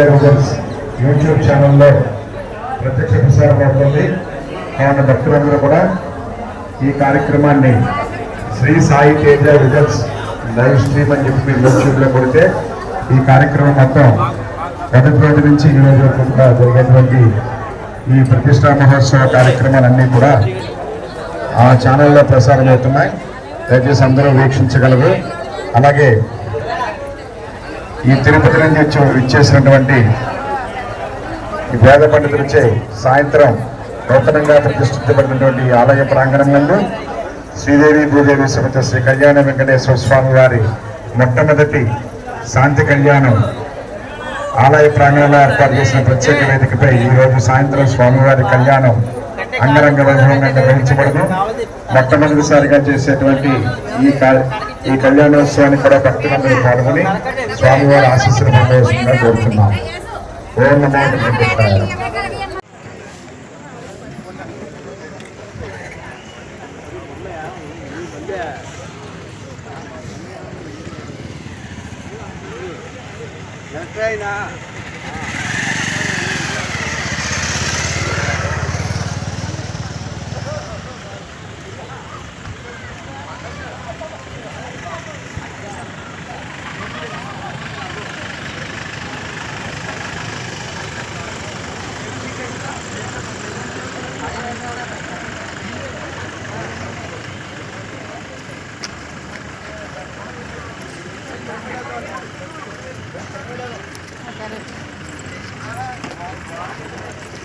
సాహిత్య results YouTube ఛానల్లో ప్రత్యక్ష ప్రసారం అవుతుంది. కావున భక్తులందరూ కూడా ఈ కార్యక్రమాన్ని Shri Sai Teja results live stream అని చెప్పి మీరు యూట్యూబ్లో కొడితే ఈ కార్యక్రమం మొత్తం గత రోజు నుంచి ఈ రోజు వరకు కూడా జరిగేటువంటి ఈ ప్రతిష్టా మహోత్సవ కార్యక్రమాలన్నీ కూడా ఆ ఛానల్లో ప్రసారం అవుతున్నాయి దయచేసి అందరూ వీక్షించగలరు. అలాగే ఈ తిరుపతి నుంచి వచ్చి ఇచ్చేసినటువంటి ఈ వేద పండితులచే సాయంత్రం నూతనంగా ప్రతిష్ఠించబడినటువంటి ఆలయ ప్రాంగణం నందు శ్రీదేవి భూదేవి సమేత శ్రీ కళ్యాణ వెంకటేశ్వర స్వామి వారి మొట్టమొదటి శాంతి కళ్యాణం ఆలయ ప్రాంగణంలో ఏర్పాటు చేసిన ప్రత్యేక వేదికపై ఈరోజు సాయంత్రం స్వామివారి కళ్యాణం అంగరంగ వైభవంగా నిర్వహించబడదు. మొట్టమొదటిసారిగా చేసేటువంటి ఈ ఈ కళ్యాణోత్సవానికి కూడా భక్తులందరూ పాల్గొని స్వామివారి ఆశీస్సులు పొందవలసిందిగా కోరుతున్నాం ఓం నమో. వెంకటేశాయ భక్తమాసలు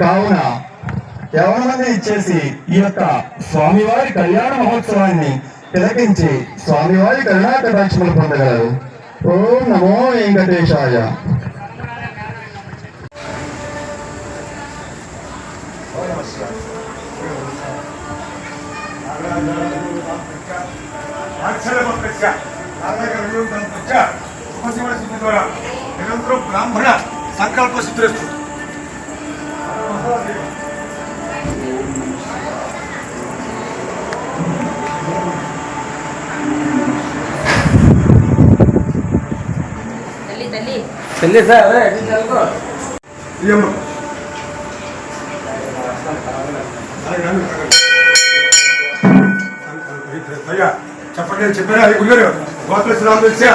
కావున యవనమంది ఇచ్చేసి ఈ యొక్క స్వామివారి కళ్యాణ మహోత్సవాన్ని తిలకించి స్వామివారి కరుణాకటాక్షములు పొందగలరు. ఓం నమో వెంకటేశాయ. నిరంతరం బ్రాహ్మణ సంకల్ప సిద్ధిరస్తు తల్లి అయ్యా చెప్పండి చెప్పారా అది గురుగారు గోత్ర శ్రీరామ దృశ్య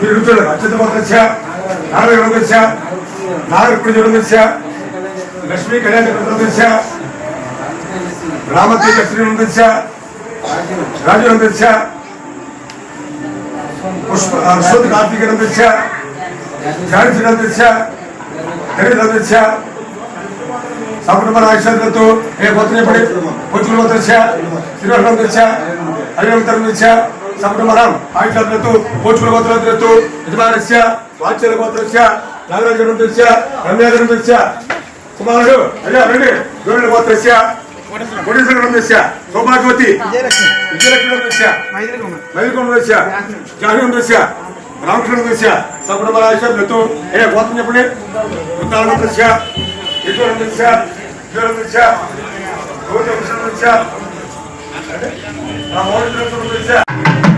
మీరు రుచులు అత్యంత గోత్ర నాగరికుడి జోడు దృశ్య లక్ష్మీ కళ్యాణ లక్ష్మీ రామతీర్థ శ్రీరం దృశ్య రాజు దృశ్య పుష్ప అశ్వత్ కార్తీక నందించ జాన్సి నందించ దళిత నందించ సంపూర్ణ ఆయుషాలతో ఏ గోత్రం పడి పొచ్చుల గోత్రం శ్రీనివాస నందించ అభినంతరం నందించ సంపూర్ణ ఆయుషాలతో పోచుల గోత్రం యజమానస్య వాచ్యాల గోత్రస్య నాగరాజ నందించ కుమారుడు అయ్యా రండి. గోవింద గోత్రస్య నందించ సౌభాగ్యవతి విజయలక్ష్మి. నందించ మైదుకొండస్య జాహ్నవంతస్య రామకృష్ణస్య సగుణమరాశ్యతో ఏ గోత్రం చెప్పండి. వృత్తానందస్య యశ్వరందస్య విజయరందస్య గౌతమకృష్ణస్య రామోహన్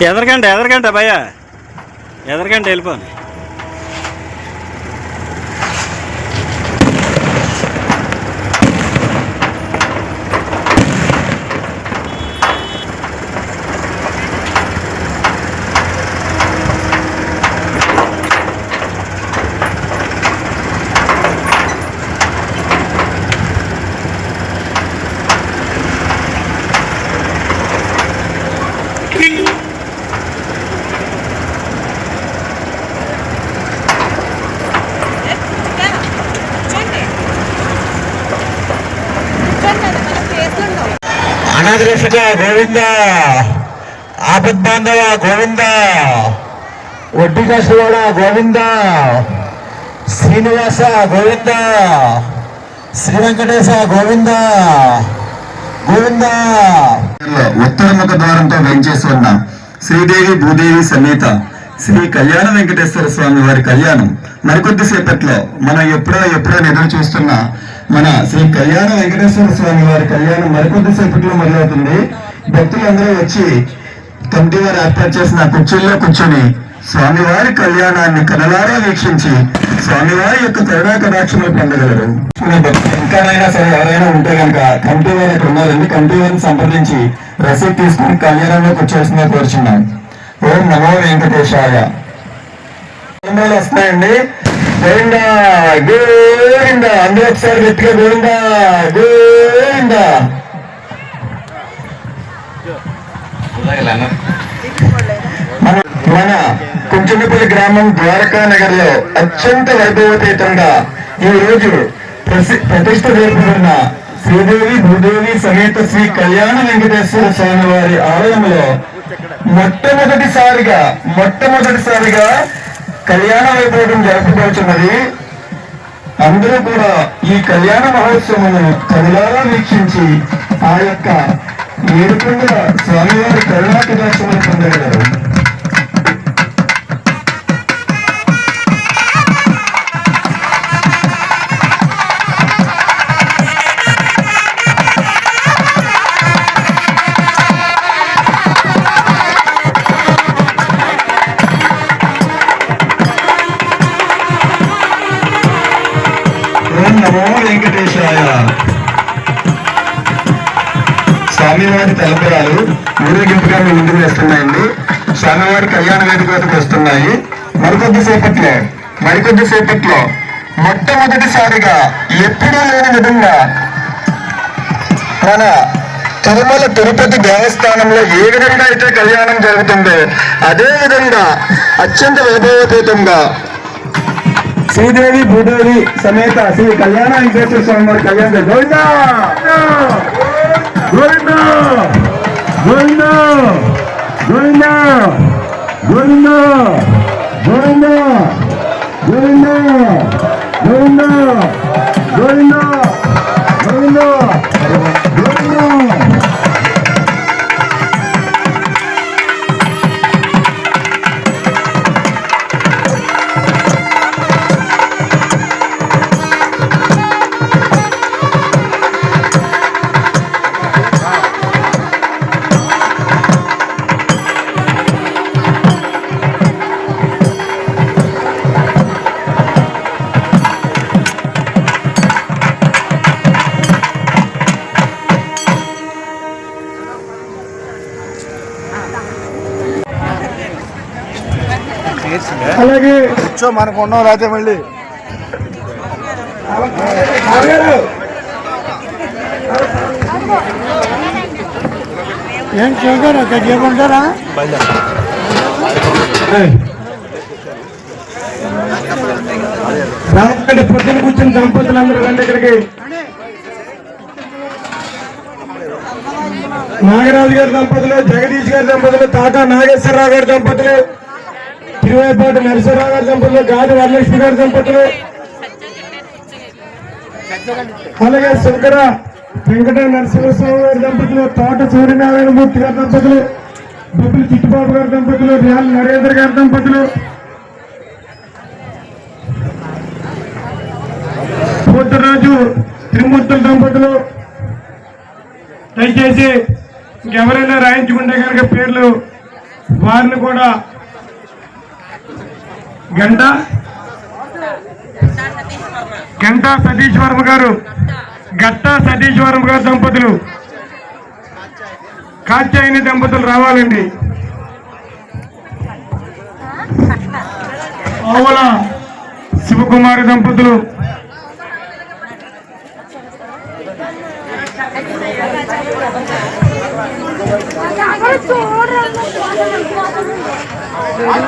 ఎదరకండి ఎదరకండి భయ్య ఎదరకండి వెళ్ళిపోను అనాథరక్షక గోవింద. ఆపద్బాంధవ గోవింద. వడ్డీ కాసువాడ గోవింద. శ్రీనివాస గోవింద. శ్రీ వెంకటేశ గోవింద. గోవింద ఉత్తరముఖ ద్వారంతో వెంచేస్తున్న శ్రీదేవి భూదేవి సమేత శ్రీ కళ్యాణ వెంకటేశ్వర స్వామి వారి కళ్యాణం మరికొద్ది సేపట్లో మనం ఎప్పుడో ఎప్పుడో ఎదురు చూస్తున్న మన శ్రీ కళ్యాణ వెంకటేశ్వర స్వామి వారి కళ్యాణం మరికొద్ది సేపట్లో మొదలవుతుంది. భక్తులందరూ వచ్చి కమిటీ వారు ఏర్పాటు చేసిన కుర్చీల్లో కూర్చొని స్వామివారి కళ్యాణాన్ని కనలారా వీక్షించి స్వామివారి యొక్క కరుణా కటాక్షములు పొందగలరు. ఇంకానైనా సరే ఎవరైనా ఉంటే కనుక కమిటీ వారు ఇక్కడ ఉన్నారండి కమిటీ వారిని సంప్రదించి రసీదు తీసుకుని కళ్యాణంలో కూర్చోవలసిందిగా కోరుచున్నాం ఓం నమో వెంకటేశాయ. కుటుంబాలు వస్తున్నాయండి? గోవింద గోవింద అందరూ ఒకసారి గట్టిగా గోవింద గోవింద. మన మన గ్రామం ద్వారకా నగర్లో అత్యంత వైభవతీతంగా ఈ రోజు ప్రతిష్ట జరుపుకున్న శ్రీదేవి భూదేవి సమేత శ్రీ కళ్యాణ వెంకటేశ్వర స్వామి వారి ఆలయంలో మొట్టమొదటిసారిగా మొట్టమొదటిసారిగా కళ్యాణ వైభవం జరుపుకోవచ్చున్నది అందరూ కూడా ఈ కళ్యాణ మహోత్సవమును కనులారా వీక్షించి ఆ యొక్క ఏడుకొండల స్వామివారి కరుణాకటాక్షములు పొందగలరు స్వామివారి తలంబరాలు ఊరేగింపుగా మీ ముందుకు వస్తున్నాయండి. స్వామివారి కళ్యాణ వేదిక వద్దకు వస్తున్నాయి. మరికొద్దిసేపట్లో మరికొద్దిసేపట్లో మొట్టమొదటిసారిగా ఎప్పుడూ లేని విధంగా మన తిరుమల తిరుపతి దేవస్థానంలో ఏ విధంగా అయితే కళ్యాణం జరుగుతుందో అదే విధంగా అత్యంత వైభవోపేతంగా శ్రీదేవి భూదేవి సమేత శ్రీ కళ్యాణ వెంకటేశ్వర స్వామి వారి కళ్యాణ Govinda Good enough. Good enough. Good enough. Good enough. Good enough. మనకు ఉన్నాం రాతే మళ్ళీ. ఏం చేశారు? అక్కడ చేయమంటారా? రాకండి పొద్దున కూర్చుని దంపతులు అందరూ రండి ఇక్కడికి. నాగరాజు గారి దంపతులు జగదీష్ గారి దంపతులు తాతా నాగేశ్వరరావు గారి దంపతులు తిరువైపాటి నరసింహరావు గారి దంపతులు గాడి వరలక్ష్మి గారి దంపతులు అలాగే శంకర వెంకట నరసింహస్వామి గారి దంపతులు తోట సూర్యనారాయణమూర్తి గారి దంపతులు బొబ్బులు చిట్టుబాబు గారి దంపతులు రియాల్ నరేంద్ర గారి దంపతులు పోతరాజు త్రిమూర్తుల దంపతులు దయచేసి ఇంకెవరైనా రాయించుకుంటే కనుక పేర్లు వారిని కూడా గంట? గంటా సతీష్ వర్మ గారు. గట్టా సతీష్ వర్మ గారు దంపతులు. కాత్యాయని దంపతులు రావాలండి. ఆవుల శివకుమారి దంపతులు. ఓం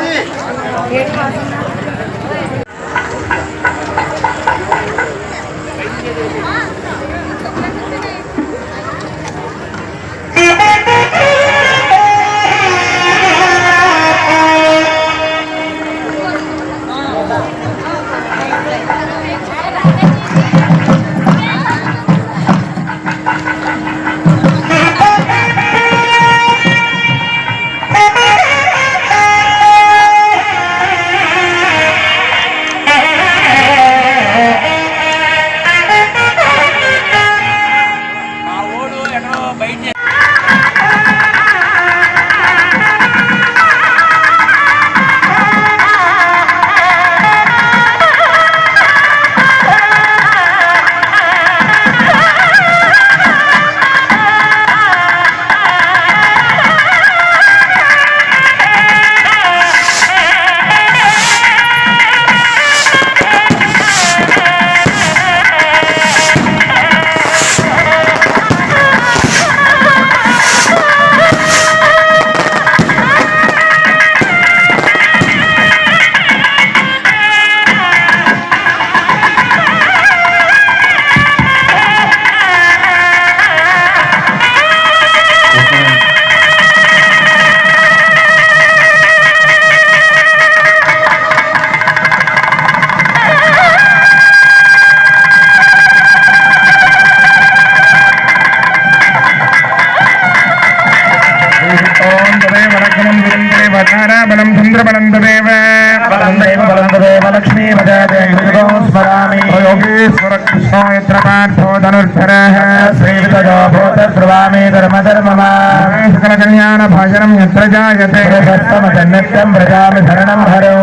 कल्याण भाजनम यत्र जायते प्रदत्तमदन्नत्यं व्रजामि शरणं हरो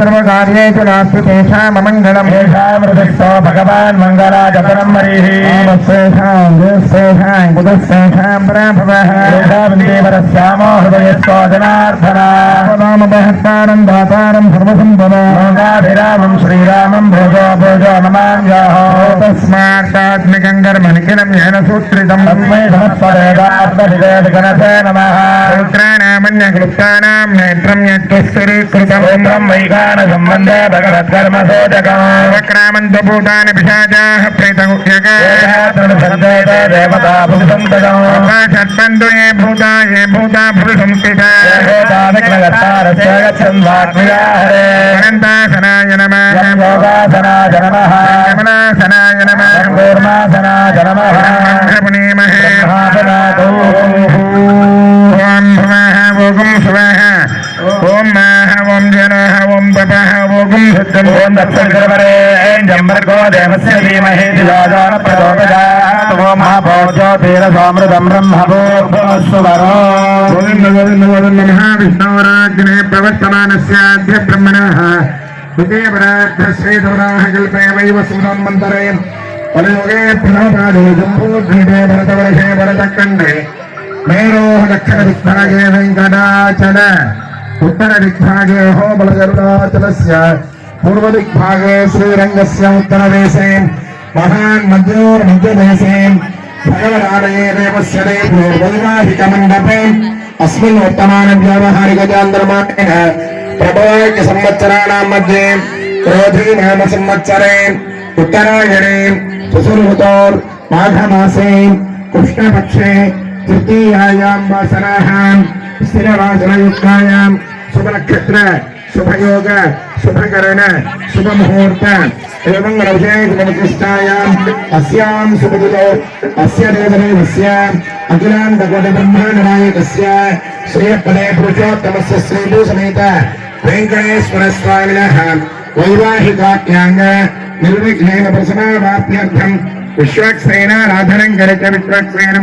सर्वकार्येषु नास्ति तेषां ममङ्गलम्। एषां येषामृतस्थो भगवान् मङ्गलाजपरं हरिः मत्सेषां गृहस्सेषां कुतस्सेषां प्राभवः येषावन्देवरस्यामो हृदयस्वादनार्थनामबहत्तारं दातारं सर्वसम्पदाभिरामं श्रीरामं भोजो भोजो नमाङ्गाः तस्मात्तात्मिकं कर्मणि किलं येन सूत्रितं तस्मै समत्परेदात्मनिवेदगणसे తస్మాత్మికం కర్మ నిఖిలం ఏన సూత్రితం తస్మై సమస్పరేదాత్మవివేదగణసే నమః సూత్రానామన్య క్లుప్తానాం నేత్రం యత్తుస్థిరీకృతం ఓం వైగాన సంబంధే భగవత్కర్మ సోదకం వక్రామంతభూతాని పిశాచాః ప్రేతగుహ్యక దేవతా ఓం దత్తర్వరే దేవస్య ధీమహి దివాజాన ప్రచోదయాత్ ఓం మహాభోజో తీర సామృతం బ్రహ్మభూర్భువస్సువరో గోవింద గోవింద గోవింద మహావిష్ణోరాగ్నే ప్రవర్తమానస్యాద్య బ్రహ్మణः విజయపరార్థ శ్రీధవరాహ కల్పే వైవ సుమన్మంతరే భరతవర్షే భరతఖండే మేరోహ దక్షిణ దిగ్భాగే వెంకటాచల ఉత్తర దిగ్భాగే హోబలగరుడాచలస్య పూర్వ पूर्वदिग्भागे श्रीरङ्गस्य उत्तरदेशे महान् मध्योर्मध्यदेशे भगवदालये देवस्य देवैवाहिकमण्डपे अस्मिन् वर्तमानव्यावहारिकजान्तर्माणेन प्रभवाक्यसंवत्सराणां मध्ये क्रोधी नाम संवत्सरे उत्तरायणे चतुर्भुतोर्माघमासे कृष्णपक्षे, तृतीयायां वासनाः शुभनक्षत्र శుభయోగ శుభకరణ శుభముహూర్త. ఏం రవిశేషమనికృష్టాయాం అస్యాం శుభదిలో అస్య దేవదేవస్య. అఖిలాంతకోట బ్రహ్మాండనాయకస్య శ్రీయప్పదే పురుషోత్తమస్య శ్రీభూసమేత వెంకటేశ్వర స్వామిన వైవాహికాఖ్యాంగ. నిర్విఘ్నేన ప్రసనావాప్యర్థం విశ్వాక్సేనారాధనం గరిక విశ్వాక్సేన.